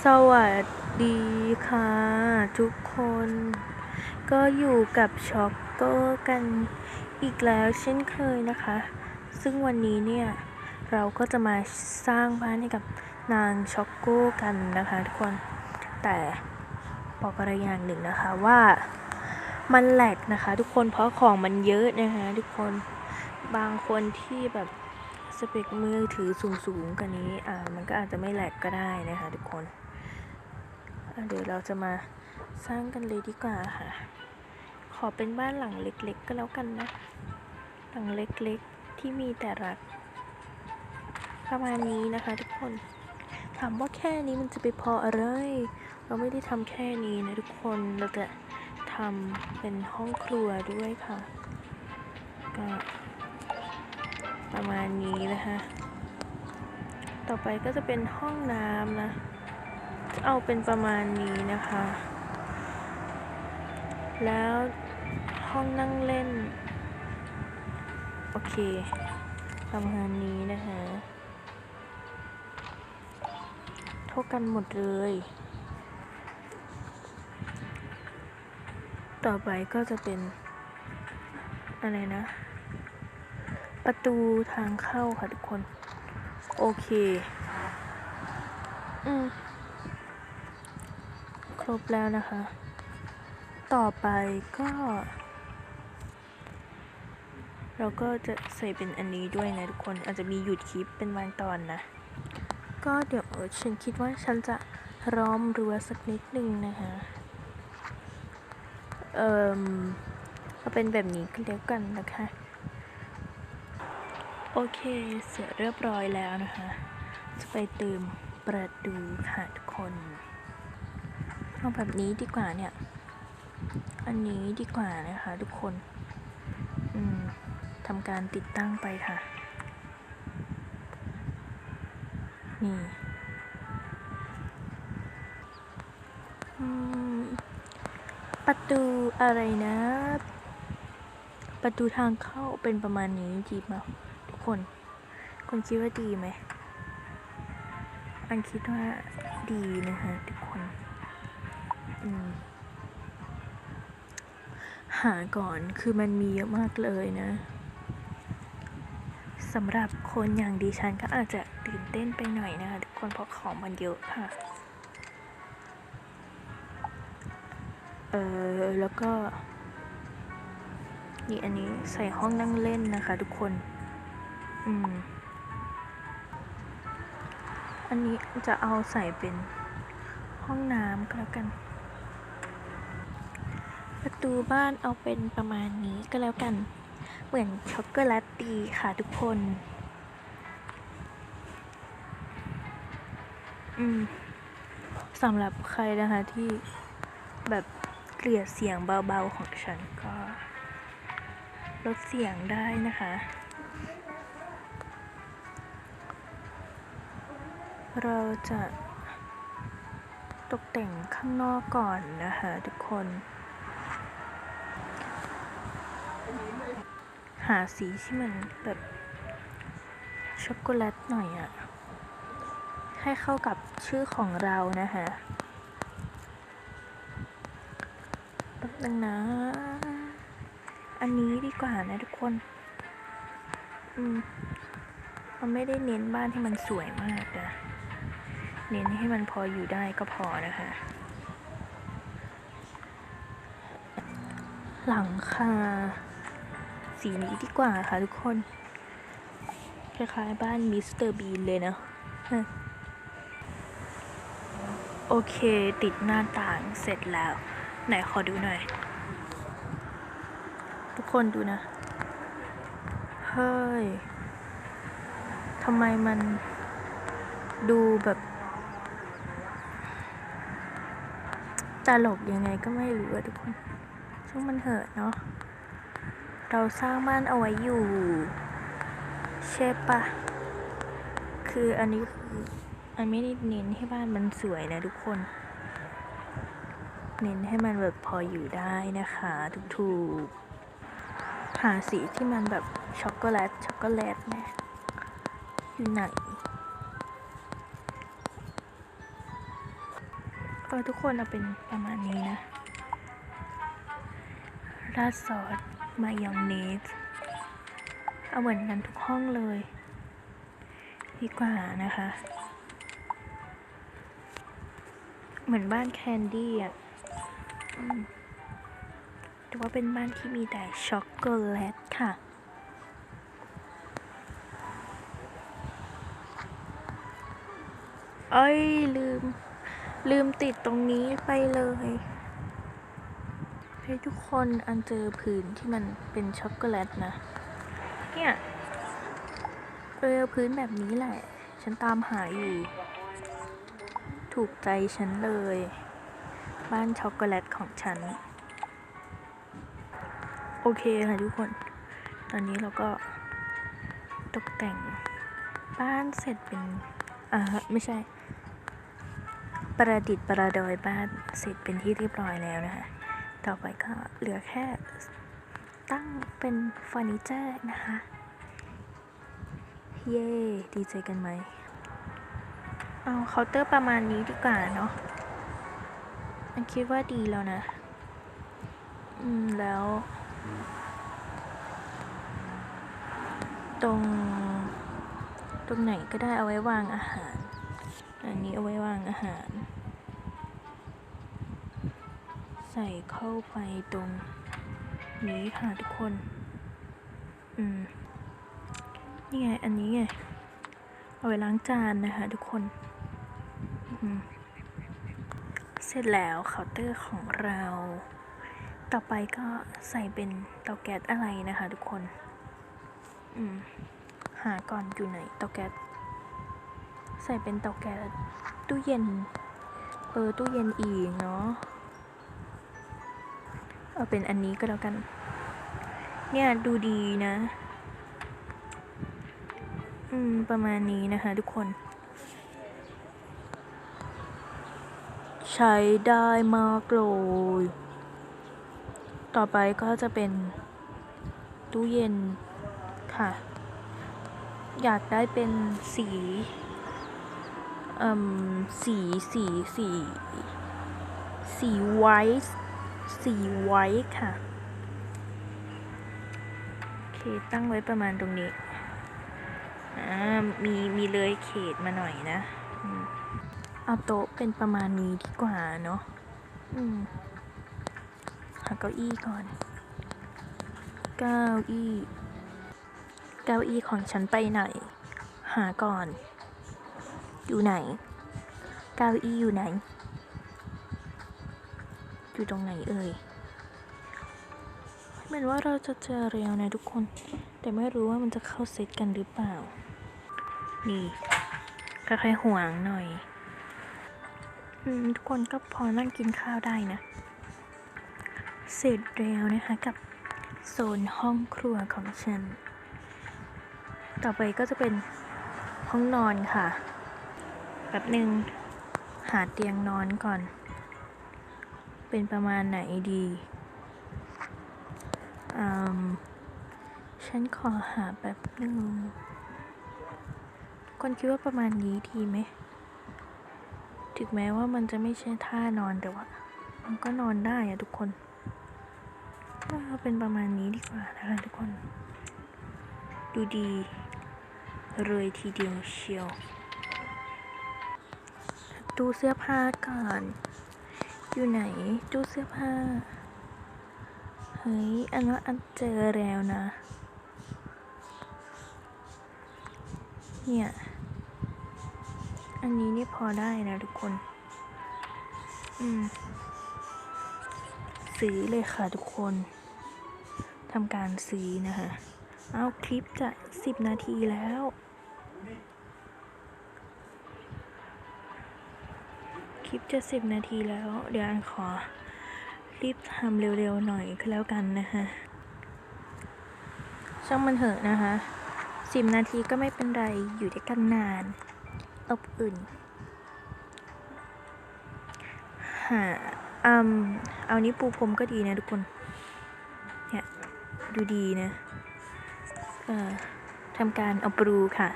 สวัสดีค่ะ ทุกคน ก็อยู่กับช็อกเกอร์กันอีกแล้วเช่นเคยนะคะ ซึ่งวันนี้เนี่ย เราก็จะมาสร้างบ้านให้กับนางช็อกโก้กันนะคะทุกคน แต่บอกอะไรอย่างหนึ่งนะคะว่ามันแหลกนะคะ ทุกคนเพราะของมันเยอะนะคะทุกคนบางคนที่แบบสเปคมือถือสูงๆกันนี้อ่ามันก็อาจจะไม่แหลกก็ได้นะคะทุกคน เดี๋ยวเราจะมาสร้างกันเลยดีกว่าค่ะ ขอเป็นบ้านหลังเล็กๆก็แล้วกันนะ หลังเล็กๆที่มีแต่รัก ประมาณนี้นะคะทุกคน ถามว่าแค่นี้มันจะไปพออะไร เราไม่ได้ทำแค่นี้นะทุกคน เราจะทำเป็นห้องครัวด้วยค่ะ ก็ประมาณนี้นะคะ ต่อไปก็จะเป็นห้องน้ำนะจะ เอาเป็นประมาณนี้นะคะ แล้วห้องนั่งเล่น โอเค ประมาณนี้นะคะ เท่ากันหมดเลย ต่อไปก็จะเป็น อะไรนะ ประตูทางเข้าค่ะทุกคน โอเค อืม บแล้วนะคะ ต่อไปก็ เราก็จะใส่เป็นอันนี้ด้วยนะทุกคนอาจจะมีหยุดคลิปเป็นบางตอนนะ ก็เดี๋ยวฉันคิดว่าฉันจะร้อมรั้วสักนิดนึงนะคะ เอ่มเอาเป็นแบบนี้ก็แล้วกันนะคะ โอเคเสร็จเรียบร้อยแล้วนะคะ จะไปเติมประตูค่ะทุกคน เอาแบบนี้ดีกว่าเนี่ย อันนี้ดีกว่านะคะ ทุกคนอืมทำการติดตั้งไปค่ะ นี่ประตูอะไรนะ ประตูทางเข้าเป็นประมาณนี้ดีไหมทุกคน คนคิดว่าดีไหมอันคิดว่าดีนะคะทุกคน หาก่อนคือมันมีเยอะมากเลยนะสำหรับคนอย่างดิฉันก็อาจจะตื่นเต้นไปหน่อยนะคะทุกคนเพราะของมันเยอะค่ะ เออแล้วก็ นี่อันนี้ใส่ห้องนั่งเล่นนะคะทุกคน อืม อันนี้จะเอาใส่เป็นห้องน้ำก็แล้วกัน ประตูบ้านเอาเป็นประมาณนี้ก็แล้วกัน เหมือนช็อกโกแลตตีค่ะทุกคน อืมสำหรับใครนะคะที่แบบเกลียดเสียงเบาๆของฉันก็ลดเสียงได้นะคะ เราจะตกแต่งข้างนอกก่อนนะคะทุกคน หาสีที่มันแบบช็อกโกแลตหน่อยอะให้เข้ากับชื่อของเรานะคะแป๊บนึงนะ อันนี้ดีกว่านะทุกคน อืมมันไม่ได้เน้นบ้านให้มันสวยมากนะ เน้นให้มันพออยู่ได้ก็พอนะคะ หลังคา สีนี้ดีกว่าค่ะทุกคน คล้ายๆบ้านมิสเตอร์บีนเลยนะฮะโอเค ติดหน้าต่างเสร็จแล้ว ไหนขอดูหน่อย ทุกคนดูนะ เฮ้ยทำไมมันดูแบบตลกยังไงก็ไม่รู้อะทุกคนช่างมันเถอะเนาะ เราสร้างบ้านเอาไว้อยู่ ใช่ปะคืออันนี้ออันไม่ได้เน้นให้บ้านมันสวยนะทุกคน เน้นให้มันแบบพออยู่ได้นะคะถูกๆหาสีที่มันแบบช็อกโกแลตช็อกโกแลตนะอยู่ไหนก็ทุกคนเอาเป็นประมาณนี้นะราดซอส มายองเนสเอาเหมือนกันทุกห้องเลย ดีกว่านะคะ เหมือนบ้านแคนดี้อะแต่ว่าเป็นบ้านที่มีแต่ช็อกโกแลตค่ะ เอ้ยลืม ลืมติดตรงนี้ไปเลย ให้ทุกคนอันเจอผืนที่มันเป็นช็อกโกแลตนะ เนี่ยเออพื้นแบบนี้แหละ ฉันตามหาอยู่ ถูกใจฉันเลย บ้านช็อกโกแลตของฉัน โอเคค่ะทุกคน ตอนนี้เราก็ตกแต่งบ้านเสร็จเป็นอ่าไม่ใช่ประดิษฐ์ประดอยบ้านเสร็จเป็นที่เรียบร้อยแล้วนะคะ ต่อไปก็เหลือแค่ตั้งเป็นเฟอร์นิเจอร์นะคะ เย่ดีใจกันไหม เอาเคาน์เตอร์ประมาณนี้ดีกว่าเนาะอันคิดว่าดีแล้วนะ อืม แล้ว ตรง ตรงไหนก็ได้เอาไว้วางอาหาร อันนี้เอาไว้วางอาหาร ใส่เข้าไปตรงนี้ค่ะทุกคน อืม นี่ไง อันนี้ไง เอาไว้ล้างจานนะคะทุกคนอืมเสร็จแล้วเคาน์เตอร์ของเรา ต่อไปก็ใส่เป็นเตาแก๊สอะไรนะคะทุกคน อืม หาก่อนอยู่ไหนเตาแก๊ส ใส่เป็นเตาแก๊สตู้เย็น เออ ตู้เย็นอีกเนาะ เอาเป็นอันนี้ก็แล้วกัน เนี่ยดูดีนะ อืม ประมาณนี้นะคะทุกคน ใช้ได้มากเลยต่อไปก็จะเป็นตู้เย็นค่ะ อยากได้เป็นสีเอ่มสีสีสีสีไวท์ สีไวท์ค่ะ โอเค ตั้งไว้ประมาณตรงนี้ อ่า มี มีเลยเขตมาหน่อยนะ เอาโต๊ะเป็นประมาณนี้ดีกว่าเนาะ อืมหาเก้าอี้ก่อน เก้าอี้ เก้าอี้ของฉันไปไหน หาก่อน อยู่ไหน เก้าอี้อยู่ไหนู่ตรงไหนเอ่ยเหมือนว่าเราจะเจอเร็วนะทุกคน แต่ไม่รู้ว่ามันจะเข้าเซตกันหรือเปล่า นี่ค่อยๆห่วงหน่อยอทุกคนก็พอนั่งกินข้าวได้นะ เสร็จแล้วนะคะกับโซนห้องครัวของฉัน ต่อไปก็จะเป็นห้องนอนค่ะ แบบหนึ่งหาเตียงนอนก่อน เป็นประมาณไหนดีอืมฉันขอหาแบบหนึ่งคนคิดว่าประมาณนี้ดีไหม ถึงแม้ว่ามันจะไม่ใช่ท่านอนแต่ว่า มันก็นอนได้อะทุกคนก็เป็นประมาณนี้ดีกว่านะคะทุกคน ดูดีเลยทีเดียวเชียวตู้เสื้อผ้าก่อน อยู่ไหนตู้เสื้อผ้า เฮ้ย อันว่าอันเจอแล้วนะ เนี่ย อันนี้นี่พอได้นะทุกคน อืม ซื้อเลยค่ะทุกคนทำการซื้อนะคะ เอาคลิปจะสิบนาทีแล้ว ลิปจะสิบนาทีแล้ว เดี๋ยวอันขอรีบทำเร็วๆหน่อยก็แล้วกันนะคะช่างมันเถอะนะคะสิบนาทีก็ไม่เป็นไรอยู่ด้วยกันนานอบอุ่นหาอืมเอานี้ปูพรมก็ดีนะทุกคนเนี่ยดูดีนะเอ่อทำการเอาปรูค่ะ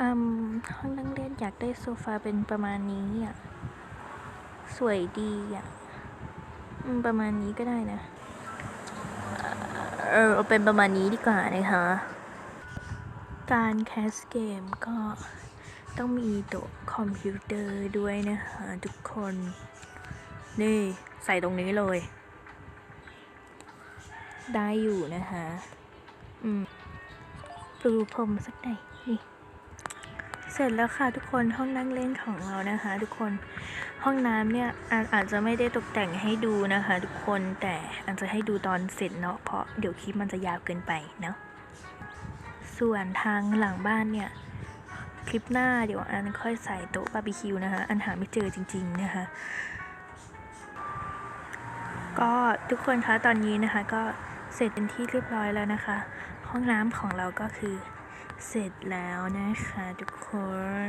อืมห้องนั่งเล่นอยากได้โซฟาเป็นประมาณนี้อะ สวยดีอะประมาณนี้ก็ได้นะ เออเป็นประมาณนี้ดีกว่านะคะ การแคสเกมก็ต้องมีโต๊ะคอมพิวเตอร์ด้วยนะคะทุกคน นี่ใส่ตรงนี้เลย ได้อยู่นะคะ อืมปูพรมสักหน่อย เสร็จแล้วค่ะทุกคนห้องนั่งเล่นของเรานะคะ ทุกคนห้องน้ำเนี่ยอาอาจจะไม่ได้ตกแต่งให้ดูนะคะ ทุกคนแต่อาจจะให้ดูตอนเสร็จเนาะเพราะเดี๋ยวคลิปมันจะยาวเกินไปเนาะส่วนทางหลังบ้านเนี่ยคลิปหน้าเดี๋ยวอันค่อยใส่โต๊ะบาร์บีคิวนะคะอันหาไม่เจอจริง ๆนะคะ ก็ทุกคนคะตอนนี้นะคะก็เสร็จเป็นที่เรียบร้อยแล้วนะคะ ห้องน้ำของเราก็คือ เสร็จแล้วนะคะทุกค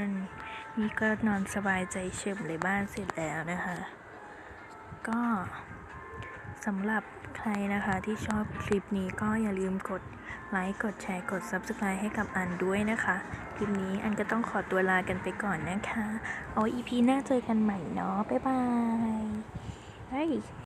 น นี่ก็นอนสบายใจเฉิมเลยบ้านเสร็จแล้วนะคะ ก็สำหรับใครนะคะที่ชอบคลิปนี้ก็อย่าลืมกดไลค์ กดแชร์ กด Subscribe ให้กับอันด้วยนะคะ คลิปนี้อันก็ต้องขอตัวลากันไปก่อนนะคะ เอา EP หน้าเจอกันใหม่เนาะ บ๊ายบายเฮ้ย